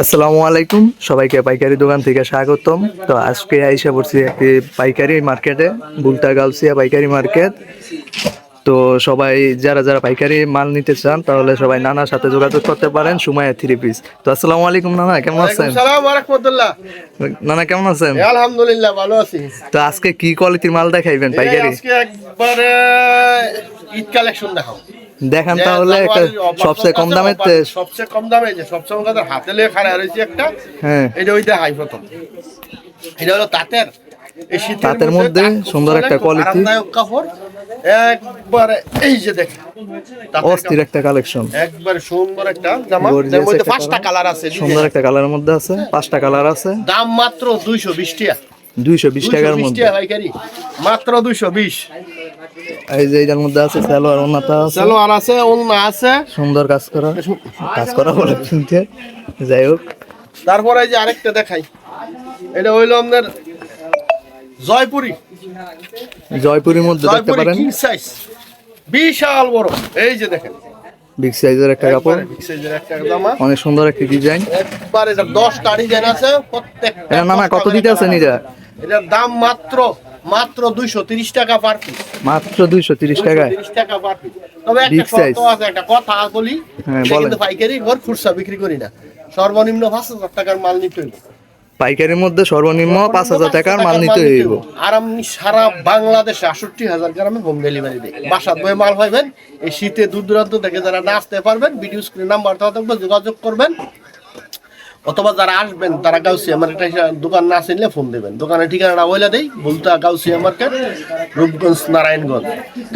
আসসালামু আলাইকুম। সবাইকে পাইকারি দোকান থেকে স্বাগতম। তো আজকে আইসা পড়ছি একটি পাইকারি মার্কেটে বুলতা গাউসিয়া পাইকারি মার্কেট। তো সবাই যারা যারা পাইকারি মাল নিতে চান তাহলে সবাই নানার সাথে যোগাযোগ করতে পারেন সুমায়া থ্রি পিস তো আসসালামু আলাইকুম নানা কেমন আছেন? নানা কেমন আছেন? আলহামদুলিল্লাহ ভালো আছি। তো আজকে কি কোয়ালিটির মাল দেখাইবেন পাইকারি? আজকে একবারে ঈদ কালেকশন দেখাও দেখান তাহলে একটা সবচেয়ে কম দামের সবচেয়ে কম দামে যে সবচেয়ে কম দামে হাতে লেগে খাড়া রয়েছে একটা হ্যাঁ। এটা ওইটা হাই প্রথম। এটা হলো তাঁতের। তাঁতের মধ্যে সুন্দর একটা কাপড়। একবারে এই যে দেখেন অস্থির একটা কালেকশন। একবারে সুন্দর একটা জামা। এর মধ্যে পাঁচটা কালার আছে সুন্দর একটা কালারের মধ্যে আছে পাঁচটা কালার আছে। দাম মাত্র দুইশো বিশ টাকা। দুইশো বিশ টাকার মধ্যে। মাত্র দুইশো বিশ। এই যে এটার মধ্যে আছে সালোয়ার ওনাটা আছে। সালোয়ার আছে ওলনা আছে। সুন্দর কাজ করা। কাজ করা বলে কিনতে। যাই হোক। তারপরে এই যে আরেকটা দেখাই। এটা হইল আপনার জয়পুরি। জয়পুরের মধ্যে দেখতে পারেন। সাইজ বিশাল বড়। এই যে দেখেন। বিগ সাইজের একটা কাপড়। অনেক সুন্দর একটা ডিজাইন একবার এটা দশটা ডিজাইন আছে প্রত্যেক এটা নানা কত দিতে এটা এটার দাম মাত্র মাত্র দুইশো তিরিশ টাকা পার পিস মাত্র টাকা পার পিস তবে একটা শর্ত আছে একটা কথা বলি হ্যাঁ। কিন্তু পাইকারি ঘর খুচরা বিক্রি করি না। সর্বনিম্ন পাঁচ হাজার টাকার মাল নিতে হইব। পাইকারির মধ্যে সর্বনিম্ন পাঁচ হাজার টাকার মাল নিতে হইব। আর আপনি সারা বাংলাদেশে আষট্টি হাজার গ্রামে হোম ডেলিভারি দেয় বাসাত বয়ে মাল পাইবেন এই শীতে দূর দূরান্ত থেকে যারা না আসতে পারবেন ভিডিও স্ক্রিন নাম্বার দেওয়া থাকবে যোগাযোগ করবেন। অথবা যারা আসবেন তারা গাউসিয়া মার্কেট দোকান না চিনলে ফোন দেবেন। দোকানের ঠিকানাটা বলে দেই বলতা গাউসিয়া মার্কেট রূপগঞ্জ নারায়ণগঞ্জ।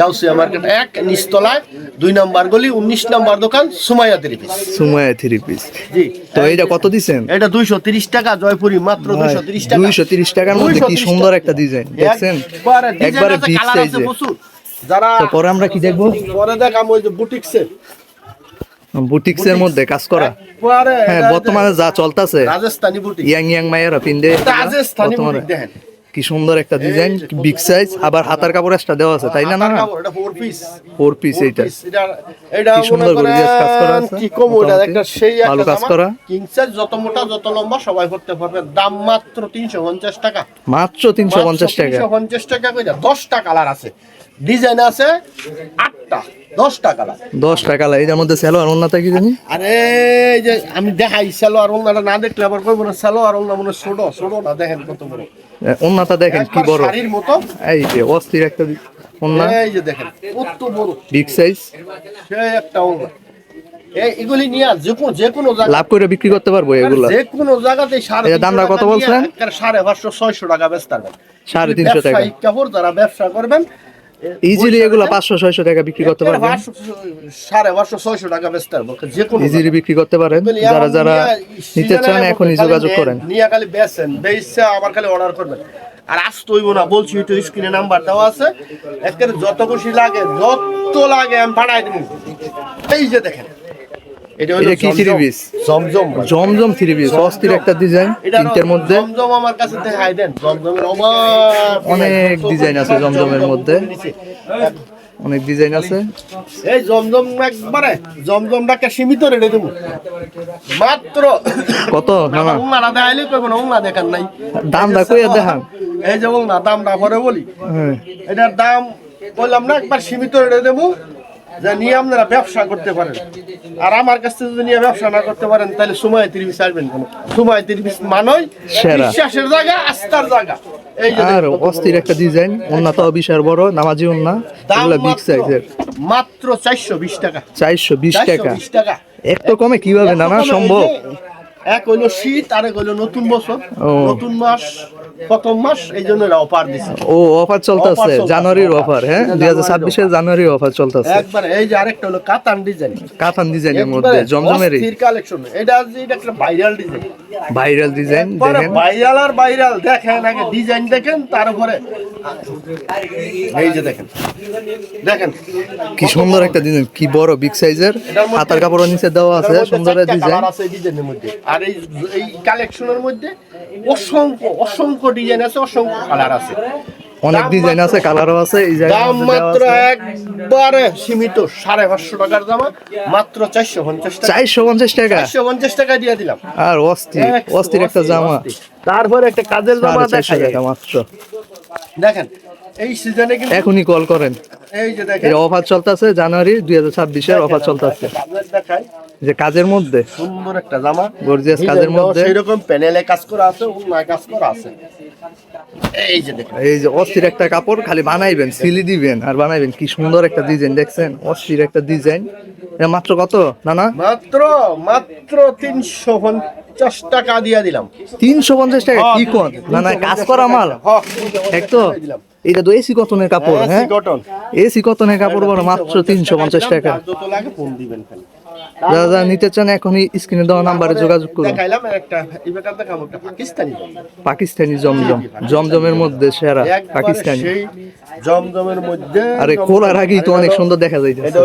গাউসিয়া মার্কেট এক নিচতলায় দুই নম্বর গলি উনিশ নম্বর দোকান Sumaiya three piece Sumaiya three piece. জি। তো এইটা কত দিছেন? এটা দুইশো তিরিশ টাকা জয়পুরি মাত্র দুইশো তিরিশ টাকা। দুইশো তিরিশ টাকার মধ্যে কি সুন্দর একটা ডিজাইন দেখছেন? একবারে বিগ সাইজে যারা পরে আমরা কি দেখব? পরে দেখাম ওই যে বুটিক্সের বুটিক্স? এর মধ্যে কাজ করা। হ্যাঁ বর্তমানে যা চলতেছে রাজস্থানি ইয়াং ইয়াং মায়েরা পিন্দে বর্তমানে কি সুন্দর একটা ডিজাইন বিগ সাইজ আবার হাতার কাপড় একটা দেওয়া আছে তাই না না? এটা ফোর পিস ফোর পিস এইটা। এটা কি সুন্দর gorgeous কাজ করা আছে। কি কম ওটা একটা সেই ভালো কাজ করা। কিং সাইজ যত মোটা যত লম্বা সবাই করতে পারবে। দাম মাত্র 350 টাকা। মাত্র তিনশো পঞ্চাশ টাকা। 350 টাকা কইরা 10টা কালার আছে। ডিজাইন আছে 8টা 10টা কালার দশ টাকা এটার মধ্যে কি জানি? আরে এই যে আমি দেখাই ওলনাটা না দেখলে আবার কইব না ওলনা মনে ছোট ছোট না দেখেন কত বড়। অন্যতা দেখেন কি বড়। শাড়ির মতো। এই যে অস্থির একটা অন্য এই যে দেখেন কত বড়। বিগ সাইজ সেই একটা এই এগুলি নিয়ে যে কোনো যে কোনো লাভ করে বিক্রি করতে পারব এগুলা। যে কোনো জায়গাতে সাড়ে দামটা কত টাকা বলছেন? সাড়ে পাঁচশো ছয়শো টাকা বেচতে পারবেন। সাড়ে তিনশো টাকা। কাপড় যারা ব্যবসা করবেন ইজিলি এগুলো পাঁচশো ছয়শো টাকা বিক্রি করতে পারবেন। সাড়ে পাঁচশো ছয়শো টাকা বেচতে পারব যে কোনো ইজিলি বিক্রি করতে পারেন। যারা যারা নিতে চান এখনই যোগাযোগ করেন। নিয়ে খালি বেচেন বেচছে আমার খালি অর্ডার করবেন। আর আসতে হইব না বলছি একটু স্ক্রিনে নাম্বার দেওয়া আছে। একেবারে যত খুশি লাগে যত লাগে আমি পাঠাই দিব। এই যে দেখেন। এটা হলো কি জমজম। Three piece? জমজম জমজম। থ্রি পিস অস্থির একটা ডিজাইন মধ্যে। জমজম আমার কাছে দেখাই দেন। জমজমের অনেক ডিজাইন আছে জমজমের মধ্যে। অনেক ডিজাইন আছে। এই জমজম একবারে জমজমটাকে সীমিত রেটে দেবো। মাত্র কত? না না। উংলাটা দেখাইলে না উংলা দেখান নাই। দামটা কইয়া দেখান। এই যে উংলা দামটা পরে বলি। হ্যাঁ। এটার দাম বললাম না একবার সীমিত রেটে দেবো। যে নিয়ে আপনারা ব্যবসা করতে পারেন। আর আমার কাছ থেকে যদি নিয়ে ব্যবসা না করতে পারেন তাহলে সময় তিরিশ আসবেন কেন? সময় তিরিশ মানই বিশ্বাসের জায়গা আস্থার জায়গা। আর অস্থির একটা ডিজাইন বিশাল বড় নামাজি অন্যা দাম এগুলো বিগ মাত্র- সাইজের মাত্র চারশো বিশ টাকা। চারশো বিশ টাকা। একটু কমে কীভাবে? নানা সম্ভব। এক হইল শীত আর এক হইল নতুন বছর। নতুন মাস। প্রথম মাস এই জন্য অফার দিছে। ও অফার চলতেছে। জানুয়ারির অফার হ্যাঁ? দুই হাজার জানুয়ারির অফার চলতেছে। একবার এই যে আরেকটা হলো কাতান ডিজাইন কাতান ডিজাইনের মধ্যে জমজমেরই। কালেকশন এটা এটা একটা ভাইরাল ডিজাইন ভাইরাল ডিজাইন দেখেন। ভাইরাল আর ভাইরাল দেখেন আগে ডিজাইন দেখেন তারপরে এই যে দেখেন। দেখেন। কি সুন্দর একটা ডিজাইন কি বড় বিগ সাইজের হাতার কাপড় নিচে দেওয়া আছে সুন্দর ডিজাইন আর এই এই কালেকশনের মধ্যে অসংখ্য অসংখ্য ডিজাইন আছে অসংখ্য কালার আছে। অনেক ডিজাইন আছে কালারও আছে এই দাম মাত্র একবারে সীমিত সাড়ে পাঁচশো টাকার জামা মাত্র চারশো পঞ্চাশ চারশো পঞ্চাশ টাকা? চারশো পঞ্চাশ টাকা দিয়ে দিলাম। আর অস্থির অস্থির একটা জামা। তারপরে একটা কাজের জামা দেখা চারশো টাকা মাত্র। দেখেন এই সিজনে কিন্তু এখনই কল করেন। এই যে অফার চলতেছে জানুয়ারি দুই হাজার ছাব্বিশের অফার চলতেছে। যে কাজের মধ্যে। সুন্দর একটা জামা। Gorgeous কাজের মধ্যে। সেই রকম প্যানেলে কাজ করা আছে উন্নয় কাজ করা আছে। এই যে দেখেন। এই যে অস্থির একটা কাপড় খালি বানাইবেন সিলি দিবেন আর বানাইবেন। কি সুন্দর একটা ডিজাইন দেখছেন? অস্থির একটা ডিজাইন। এটা মাত্র কত না না মাত্র মাত্র তিনশো পঞ্চাশ টাকা দিয়ে দিলাম। তিনশো পঞ্চাশ টাকা কি কোন? না না কাজ করা মাল। হ্যাঁ, এক তো। এটা তো এসি কটনের কাপড় হ্যাঁ? এসি কটনের কাপড় বড় মাত্র তিনশো পঞ্চাশ টাকা। যারা যারা নিতে চান এখনই স্ক্রিনে দেওয়া নাম্বারে যোগাযোগ করুন। পাকিস্তানি। জমজম জমজমের মধ্যে সেরা পাকিস্তানি। জমজমের মধ্যে আরে খোলার আগেই তো অনেক সুন্দর দেখা এটা যাইতেছে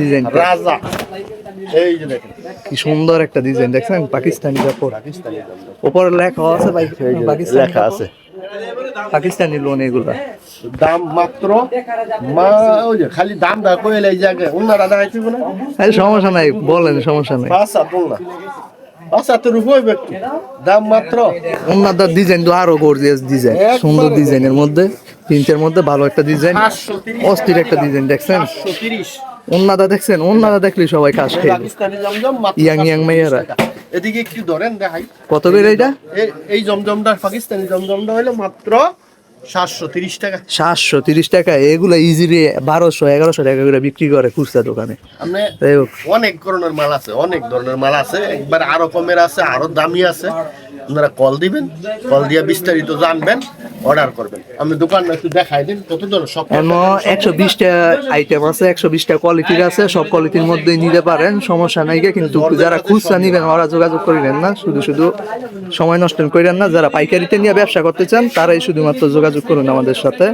ডিজাইন রাজা। এই যে দেখেন। কি সুন্দর একটা ডিজাইন দেখছেন? পাকিস্তানি কাপড়। পাকিস্তানি উপরে লেখা আছে ভাই পাকিস্তানি লেখা আছে। পাকিস্তানি লোন এগুলা। দাম মাত্র মা ওই যে খালি দাম দা কইলে এই জায়গায় উন্না দাদা আইছিব না আরে সমস্যা নাই বলেন সমস্যা নাই। পাঁচ সাত উন্না। পাঁচ সাত রুপয়ে ব্যক্তি দাম মাত্র উন্না দা ডিজাইন তো আরও গর্জিয়াস ডিজাইন সুন্দর ডিজাইনের মধ্যে তিনটের মধ্যে ভালো একটা ডিজাইন অস্থির একটা ডিজাইন দেখছেন? 530 ওন্নাদা দেখছেন? ওন্নাদা দেখলি সবাই কাজ খেয়ে ইয়াং ইয়াং মেয়েরা। এদিকে একটু ধরেন দেখাই। কত বের এটা? এই জমজমটা পাকিস্তানি জমজমটা হলো মাত্র সাতশো তিরিশ টাকা। সাতশো তিরিশ টাকা। এগুলো ইজিলি বারোশো এগারোশো টাকা করে বিক্রি করে খুচরা দোকানে। অনেক ধরনের মাল আছে অনেক ধরনের মাল আছে। একবার আরও কমের আছে আরও দামি আছে। আপনারা কল দিবেন কল দিয়ে বিস্তারিত জানবেন অর্ডার করবেন। আমি দোকান একটু দেখাই দিন কত ধরনের সব একশো বিশটা আইটেম আছে একশো বিশটা কোয়ালিটির আছে সব কোয়ালিটির মধ্যেই নিতে পারেন সমস্যা নাই কিন্তু যারা খুচরা নিবেন ওরা যোগাযোগ করিলেন না শুধু শুধু সময় নষ্ট করেন না যারা পাইকারিতে নিয়ে ব্যবসা করতে চান তারাই শুধুমাত্র যোগাযোগ করুন আমাদের সাথে।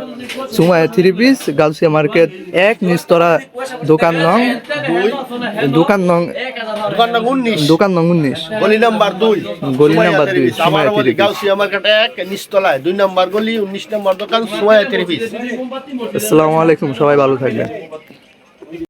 Sumaiya three piece Gausia market এক নিস্তরা দোকান নং দোকান নং দোকান নাম উনিশ। দোকান নং উনিশ। গলি নাম্বার দুই। গলি নাম্বার গাউসিয়া মার্কেট এক নিচতলায় দুই নাম্বার গলি উনিশ নাম্বার দোকান সোয়া আসসালামু আলাইকুম সবাই ভালো থাকবেন।